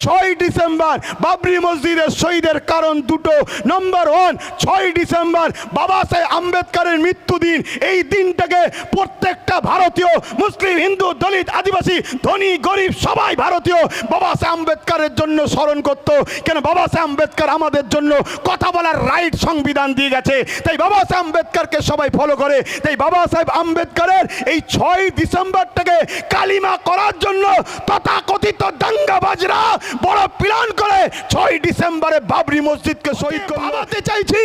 ছয় ডিসেম্বর বাবরি মসজিদের শহীদের কারণ দুটো। নম্বর ওয়ান ছয় ডিসেম্বর বাবা সাহেব আম্বেদকরের মৃত্যুদিন। এই দিনটাকে প্রত্যেকটা ভারতীয়, মুসলিম, হিন্দু, দলিত, আদিবাসী, ধনী, গরিব, সবাই ভারতীয় বাবা সাহেব আম্বেদকরের জন্য স্মরণ করত। কেন বাবা সাহেব আম্বেদকর আমাদের জন্য কথা বলার রাইট সংবিধান দিয়ে গেছে। তাই বাবা সাহেব আম্বেদকরকে সবাই ফলো করে। তাই বাবা সাহেব আম্বেদকরের এই ছয় ডিসেম্বরটাকে কালিমা করার জন্য তথাকথিত দাঙ্গাবাজরা বড় প্ল্যান করে ছয় ডিসেম্বরে বাবরি মসজিদকে শহীদ করতে চাইছি।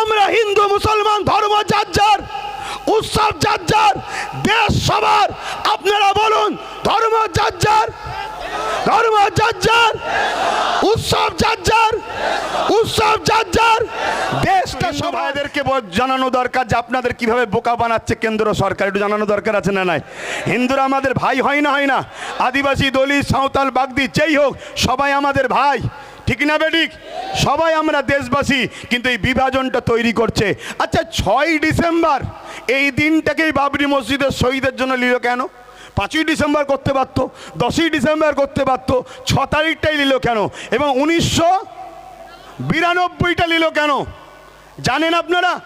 আমরা হিন্দু মুসলমান ধর্ম যার যার উৎসব যার যার দেশ সবার। আপনারা বলুন ধর্ম যার যার ধর্ম যার যার উৎসব যার যার উৎসব যার যার দেশটা সবাইদেরকে জানানো দরকার যে আপনাদের কীভাবে বোকা বানাচ্ছে কেন্দ্র সরকার একটু জানানো দরকার আছে না নাই? হিন্দুরা আমাদের ভাই হয় না হয় না। আদিবাসী দলিত সাঁওতাল বাগদি যেই হোক সবাই আমাদের ভাই। ঠিক না বেঠিক সবাই আমরা দেশবাসী কিন্তু এই বিভাজনটা তৈরি করছে। আচ্ছা ছয় ডিসেম্বর এই দিনটাকেই বাবরি মসজিদের শহীদের জন্য নিল কেন? পাঁচই ডিসেম্বর করতে পারত, দশই ডিসেম্বর করতে পারত, ছ তারিখটাই নিল কেন? এবং উনিশশো বিরানব্বইটা নিল কেন? জানেন আপনারা?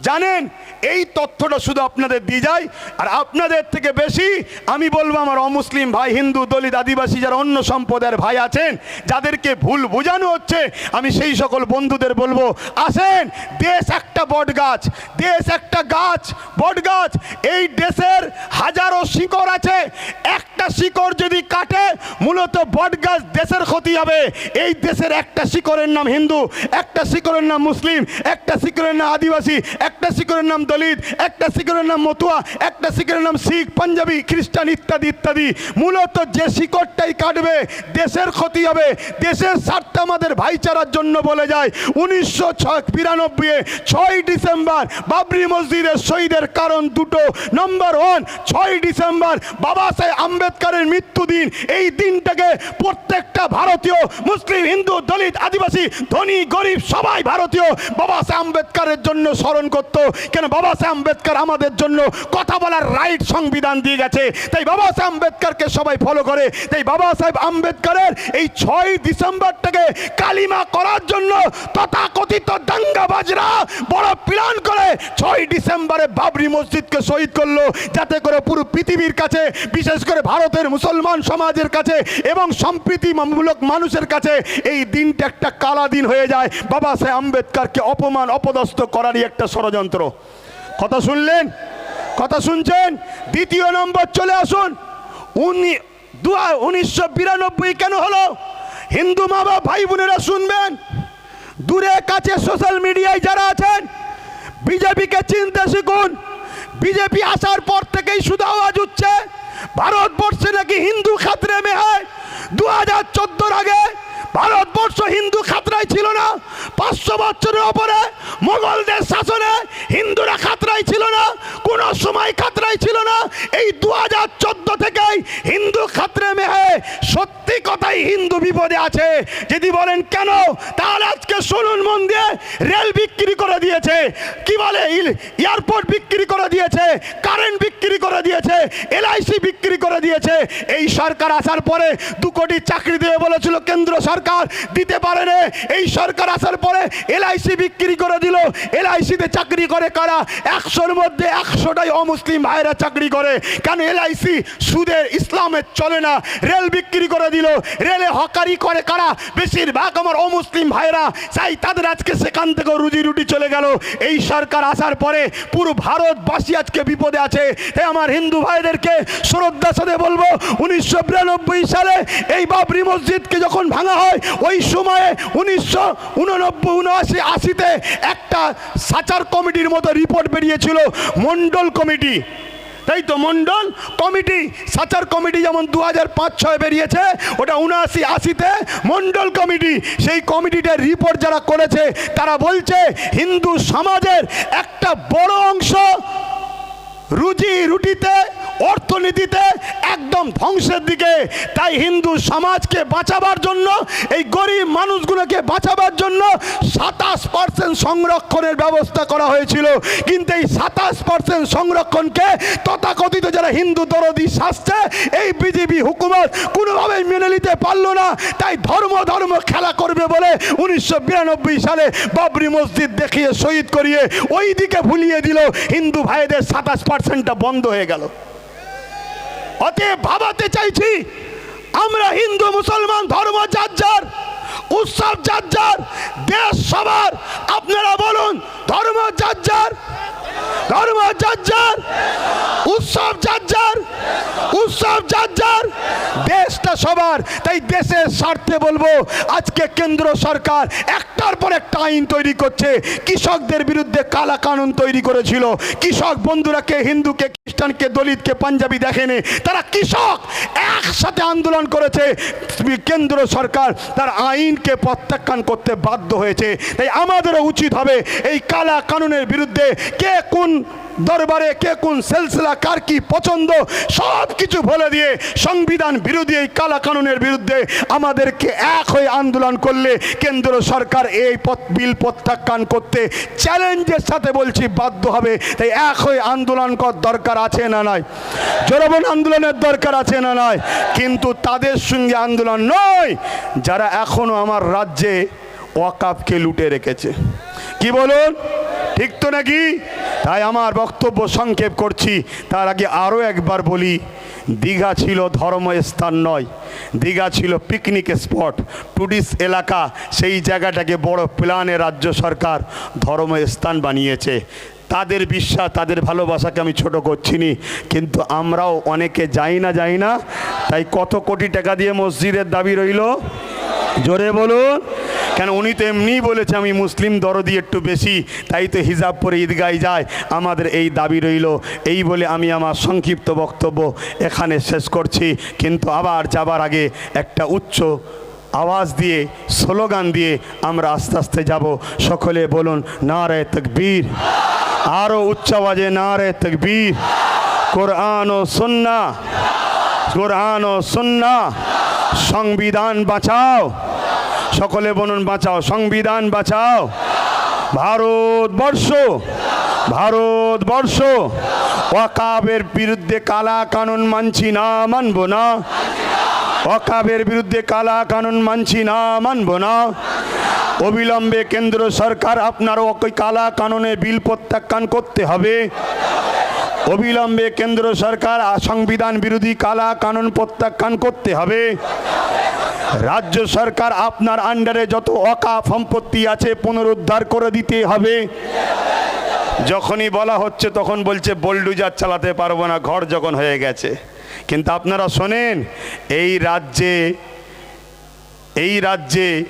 জানেন? এই তথ্যটা শুধু আপনাদের দিয়ে যায়। আর আপনাদের থেকে বেশি আমি বলব আমার অমুসলিম ভাই, হিন্দু, দলিত, আদিবাসী যারা অন্য সম্প্রদায়ের ভাই আছেন, যাদেরকে ভুল বোঝানো হচ্ছে, আমি সেই সকল বন্ধুদের বলব, আসেন, দেশ একটা বট গাছ দেশ একটা গাছ বট গাছ এই দেশের হাজারো শিকড় আছে, একটা শিকড় যদি কাটে, মূলত বট গাছ দেশের ক্ষতি হবে। এই দেশের একটা শিকড়ের নাম হিন্দু, একটা শিকড়ের নাম মুসলিম, একটা শিকড়ের নাম আদিবাসী, একটা শিকড়ের নাম দলিত, একটা শিকড়ের নাম মতুয়া, একটা শিকড়ের নাম শিখ, পাঞ্জাবি, খ্রিস্টান ইত্যাদি ইত্যাদি। মূলত যে শিকড়টাই কাটবে, দেশের ক্ষতি হবে, দেশের স্বার্থ আমাদের ভাইচারার জন্য বলে যায়। উনিশশো ছয় বিরানব্বই ছয় ডিসেম্বর বাবরি মসজিদের শহীদের কারণ দুটো। নম্বর ওয়ান ছয় ডিসেম্বর বাবা সাহেব আম্বেদকরের মৃত্যুদিন। এই দিনটাকে প্রত্যেকটা ভারতীয়, মুসলিম, হিন্দু, দলিত, আদিবাসী, ধনী, গরিব, সবাই ভারতীয় বাবা সাহেব আম্বেদকরের জন্য স্মরণ করত। কেন? বাবা সাহেব আম্বেদকর আমাদের জন্য কথা বলার রাইট সংবিধান দিয়ে গেছে। তাই বাবা সাহেব আম্বেদকরকে সবাই ফলো করে। তাই বাবা সাহেব আম্বেদকরের এই ছয় ডিসেম্বরটাকে কালিমা করার জন্য তথাকথিত দাঙ্গাবাজরা বড় প্ল্যান করে ছয় ডিসেম্বরে বাবরি মসজিদকে শহীদ করল। যাতে করে পুরো পৃথিবীর কাছে, বিশেষ করে ভারতের মুসলমান সমাজের কাছে এবং সম্প্রীতিমূলক মানুষের কাছে এই দিনটা একটা কালা দিন হয়ে যায়। বাবা সাহেব আম্বেদকরকে অপমান, অপদস্থ করারই একটা ষড়যন্ত্র। কথা শুনলেন? কথা শুনছেন? দ্বিতীয় নম্বর চলে আসুন। উনি দু উনিশশো বিরানব্বই কেন হলো? হিন্দু মা বাবা ভাই বোনেরা শুনবেন। দূরে কাছে সোশ্যাল মিডিয়ায় যারা আছেন, বিজেপিকে চিনতে শিখুন। বিজেপি আসার পর থেকেই শুধু আওয়াজ উঠছে, ভারতবর্ষে নাকি হিন্দু খাতরে মেহায়। দু হাজার চোদ্দোর আগে ভারতবর্ষ হিন্দু খাতরায় ছিল না। পাঁচশো বছরের ওপরে মোগলদের শাসনে হিন্দুরা খাতরায় ছিল না, কোনো সময় খাতরায় ছিল না। এই দু হাজার চোদ্দ থেকেই হিন্দু খাতরে মেহে সত্যি কথাই হিন্দু বিপদে আছে। যদি বলেন কেন, তাহলে আজকে শুনুন মন দিয়ে, রেল বিক্রি করে দিয়েছে। কি বলে এয়ারপোর্ট বিক্রি করে দিয়েছে, কারেন্ট বিক্রি করে দিয়েছে, এলআইসি বিক্রি করে দিয়েছে। এই সরকার আসার পরে দু কোটি চাকরি দেবে বলেছিল কেন্দ্র সরকার, দিতে পারেনি এই সরকার আসার পরে এলআইসি বিক্রি করে দিল। এলআইসিতে চাকরি করে কারা? একশোর মধ্যে একশোটাই অমুসলিম ভাইরা চাকরি করে। কেন এলআইসি সুদের ইসলামের চলে না? রেল বিক্রি করে দিল। রেলে হকারি করে কারা? বেশিরভাগ আমার অমুসলিম ভাইরা চাই তাদের আজকে সেখান থেকে রুজি রুটি চলে গেল। এই সরকার আসার পরে পুরো ভারতবাসী আজকে বিপদে আছে। হে আমার হিন্দু ভাইদেরকে শ্রদ্ধা সাথে বলব, উনিশশো বিরানব্বই সালে এই বাবরি মসজিদকে যখন ভাঙা হয়, ওই সময়ে উনিশশো উননব্বই, উনআশি, আশিতে একটা সাচার কমিটির মতো রিপোর্ট বেরিয়েছিল মন্ডল কমিটি। তাই তো মন্ডল কমিটি, সাচার কমিটি যেমন দু হাজার পাঁচ ছয় বেরিয়েছে, ওটা উনআশি, আশিতে মন্ডল কমিটি। সেই কমিটিটার রিপোর্ট যারা করেছে, তারা বলছে হিন্দু সমাজের একটা বড় অংশ রুজি রুটিতে, অর্থনীতিতে একদম ধ্বংসের দিকে। তাই হিন্দু সমাজকে বাঁচাবার জন্য, এই গরিব মানুষগুলোকে বাঁচাবার জন্য সাতাশ পার্সেন্ট সংরক্ষণের ব্যবস্থা করা হয়েছিল। কিন্তু এই সাতাশ পার্সেন্ট সংরক্ষণকে তথাকথিত যারা হিন্দু দরদি শাস্তে এই বিজেপি হুকুমত কোনোভাবেই মেনে নিতে পারল না। তাই ধর্ম ধর্ম খেলা করবে বলে উনিশশো বিরানব্বই সালে বাবরি মসজিদ দেখিয়ে শহীদ করিয়ে ওই দিকে ভুলিয়ে দিল হিন্দু ভাইদের সাতাশ পার্সেন্টটা বন্ধ হয়ে গেল। অতএব ভাবাতে চাইছি, আমরা হিন্দু, মুসলমান, ধর্ম, যার উৎসব, যার দেশ, সবার, আপনারা বলুন, ধর্ম যার ধর্ম যার যার। উৎসব যার উৎসব যার যার। দেশটা সবার। তাই দেশের স্বার্থে বলব, আজকে কেন্দ্র সরকার একটার পর একটা আইন তৈরি করছে। কৃষকদের বিরুদ্ধে কালা কানুন তৈরি করেছিল। কৃষক বন্ধুরাকে হিন্দুকে খ্রিস্টানকে দলিতকে পাঞ্জাবি দেখেনি, তারা কৃষক একসাথে আন্দোলন করেছে। কেন্দ্র সরকার তার আইনকে প্রত্যাখ্যান করতে বাধ্য হয়েছে। তাই আমাদেরও উচিত হবে এই কালা কানুনের বিরুদ্ধে কে কোন দরবারে কে কোন সেলসিলা, কার কি পছন্দ, সব কিছু বলে দিয়ে সংবিধান বিরোধী এই কালা কানুনের বিরুদ্ধে আমাদেরকে এক হয়ে আন্দোলন করলে কেন্দ্র সরকার এই পথ, বিল প্রত্যাখ্যান করতে চ্যালেঞ্জের সাথে বলছি বাধ্য হবে। তাই এক হয়ে আন্দোলন কর দরকার আছে না নয় জনগণ আন্দোলনের দরকার আছে না নয় কিন্তু তাদের সঙ্গে আন্দোলন নয়, যারা এখনও আমার রাজ্যে ওয়াকাপকে লুটে রেখেছে। কি বলুন? ঠিক তো নাকি? তাই আমার বক্তব্য সংক্ষেপ করছি। তার আগে আরও একবার বলি, দীঘা ছিল ধর্মস্থান নয়। দীঘা ছিল পিকনিক স্পট টুরিস্ট এলাকা। সেই জায়গাটাকে বড় প্ল্যানে রাজ্য সরকার ধর্মস্থান বানিয়েছে। তাদের বিশ্বাস, তাদের ভালোবাসাকে আমি ছোট করছি নি কিন্তু আমরাও অনেকে যাই না যাই না, তাই কত কোটি টাকা দিয়ে মসজিদের দাবি রইল? জোরে বলুন। কেন উনি তো এমনিই বলেছে, আমি মুসলিম, দরদি একটু বেশি, তাই তো হিজাব পরে ঈদগায় যায়। আমাদের এই দাবি রইল, এই বলে আমি আমার সংক্ষিপ্ত বক্তব্য এখানে শেষ করছি। কিন্তু আবার যাবার আগে একটা উচ্চ আওয়াজ দিয়ে, স্লোগান দিয়ে আমরা আস্তে আস্তে যাব। সকলে বলুন না রে তকবীর। আরও উচ্চ আওয়াজে না রে তকবীর। কোরআন ও সুন্না কোরআন ও সুন্না সংবিধান বাঁচাও। সকলে বলুন বাঁচাও, সংবিধান বাঁচাও। ভারতবর্ষ ভারতবর্ষ, ওয়াকাবের বিরুদ্ধে কালা কানুন মানছি না, মানব না। ওয়াকাবের বিরুদ্ধে কালা কানুন মানছি না, মানব না। অবিলম্বে কেন্দ্র সরকার আপনার ওই কালা কানুনে বিল প্রত্যাখ্যান করতে হবে। অবিলম্বে কেন্দ্র সরকার সংবিধান বিরোধী কালা কানুন প্রত্যাখ্যান করতে হবে। রাজ্য সরকার আপনার আন্ডারে যত অকা সম্পত্তি আছে পুনরুদ্ধার করে দিতে হবে। যখনই বলা হচ্ছে তখন বলছে বোল্ডুজার চালাতে পারব না, ঘর যখন হয়ে গেছে। কিন্তু আপনারা শোনেন, এই রাজ্যে এই রাজ্যে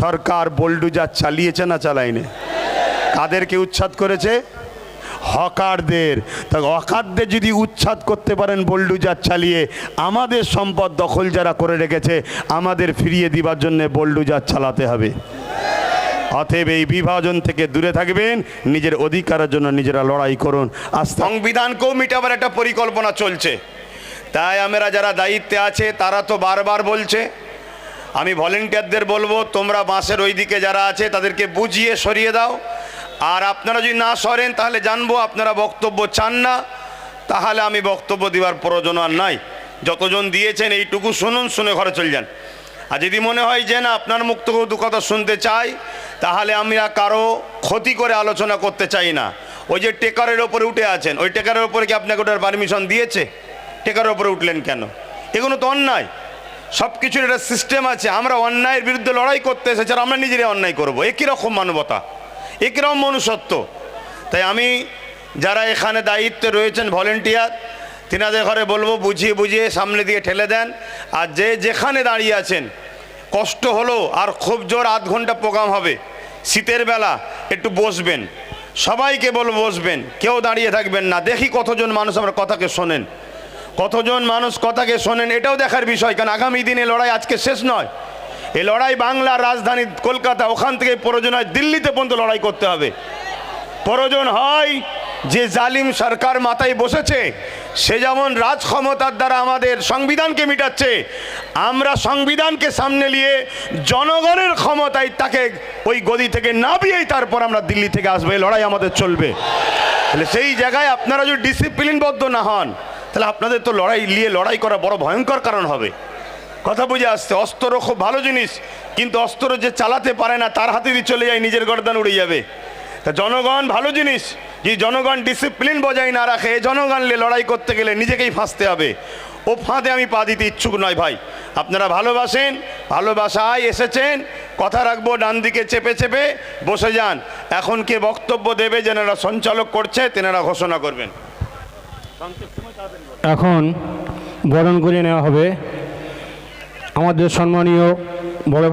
সরকার বোল্ডুজার চালিয়েছে না চালায়নি? কাদেরকে উচ্ছেদ করেছে? হকারদের। তা হকারদের যদি উচ্ছেদ করতে পারেন বোল্ডুজার চালিয়ে, আমাদের সম্পদ দখল যারা করে রেখেছে, আমাদের ফিরিয়ে দিবার জন্য বোল্ডুজার চালাতে হবে। অতএব এই বিভাজন থেকে দূরে থাকবেন, নিজের অধিকারের জন্য নিজেরা লড়াই করুন। আর সংবিধানকেও মিটাবার একটা পরিকল্পনা চলছে। তাই আমরা যারা দায়িত্বে আছে, তারা তো বারবার বলছে। আমি ভলেন্টিয়ারদের বলব, তোমরা বাঁশের ওই দিকে যারা আছে, তাদেরকে বুঝিয়ে সরিয়ে দাও। আর আপনারা যদি না সরেন, তাহলে জানব আপনারা বক্তব্য চান না। তাহলে আমি বক্তব্য দেওয়ার প্রয়োজন আর নাই। যতজন দিয়েছেন, এইটুকু শুনুন, শুনে ঘরে চলে যান। আর যদি মনে হয় যে না, আপনার মুখ থেকেও দু কথা শুনতে চাই, তাহলে আমরা কারও ক্ষতি করে আলোচনা করতে চাই না। ওই যে টেকারের ওপরে উঠে আছেন, ওই টেকারের ওপরে কি আপনাকে ওটার পারমিশন দিয়েছে? টেকারের ওপরে উঠলেন কেন? এগুলো তো অন্যায়। সব কিছুর একটা সিস্টেম আছে। আমরা অন্যায়ের বিরুদ্ধে লড়াই করতে এসেছি, আর আমরা নিজেরাই অন্যায় করব। একই রকম মানবতা। একই রকম মনুষ্যত্ব। তাই আমি যারা এখানে দায়িত্বে রয়েছেন ভলেন্টিয়ার তিনাদের ঘরে বলব, বুঝিয়ে বুঝিয়ে সামনে দিয়ে ঠেলে দেন। আর যে যেখানে দাঁড়িয়ে আছেন, কষ্ট হলো আর খুব জোর আধ ঘণ্টা প্রোগ্রাম হবে। শীতের বেলা একটু বসবেন। সবাইকে বলব, বসবেন। কেউ দাঁড়িয়ে থাকবেন না। দেখি কতজন মানুষ আমার কথাকে শোনেন। কতজন মানুষ কথাকে শোনেন, এটাও দেখার বিষয়। কারণ আগামী দিনে লড়াই আজকে শেষ নয়। এই লড়াই বাংলার রাজধানী কলকাতা, ওখান থেকে প্রয়োজন হয় দিল্লিতে পর্যন্ত লড়াই করতে হবে। প্রয়োজন হয় যে জালিম সরকার মাথায় বসেছে, সে যেমন রাজ ক্ষমতার দ্বারা আমাদের সংবিধানকে মিটাচ্ছে, আমরা সংবিধানকে সামনে নিয়ে জনগণের ক্ষমতায় তাকে ওই গদি থেকে নামিয়েই তারপর আমরা দিল্লি থেকে আসব, এই লড়াই আমাদের চলবে। তাহলে সেই জায়গায় আপনারা যদি ডিসিপ্লিনবদ্ধ না হন, তাহলে আপনাদের তো লড়াই, নিয়ে লড়াই করা বড় ভয়ঙ্কর কারণ হবে। কথা বুঝে আসছে, অস্ত্র খুব ভালো জিনিস, কিন্তু অস্ত্র যে চালাতে পারে না, তার হাতে দিয়ে চলে যায়, নিজের গর্দান উড়ে যাবে। তা জনগণ ভালো জিনিস, যে জনগণ ডিসিপ্লিন বজায় না রাখে জনগণ লড়াই করতে গেলে নিজেকেই ফাঁসতে হবে। ও ফাঁদে আমি পা দিতে ইচ্ছুক নয় ভাই। আপনারা ভালোবাসেন, ভালোবাসায় এসেছেন, কথা রাখব, ডান দিকে চেপে চেপে, বসে যান। এখন কে বক্তব্য দেবে, যেনারা সঞ্চালক করছে, তেনারা ঘোষণা করবেন। এখন বরণ করে নেওয়া হবে আমাদের সম্মানীয় বড়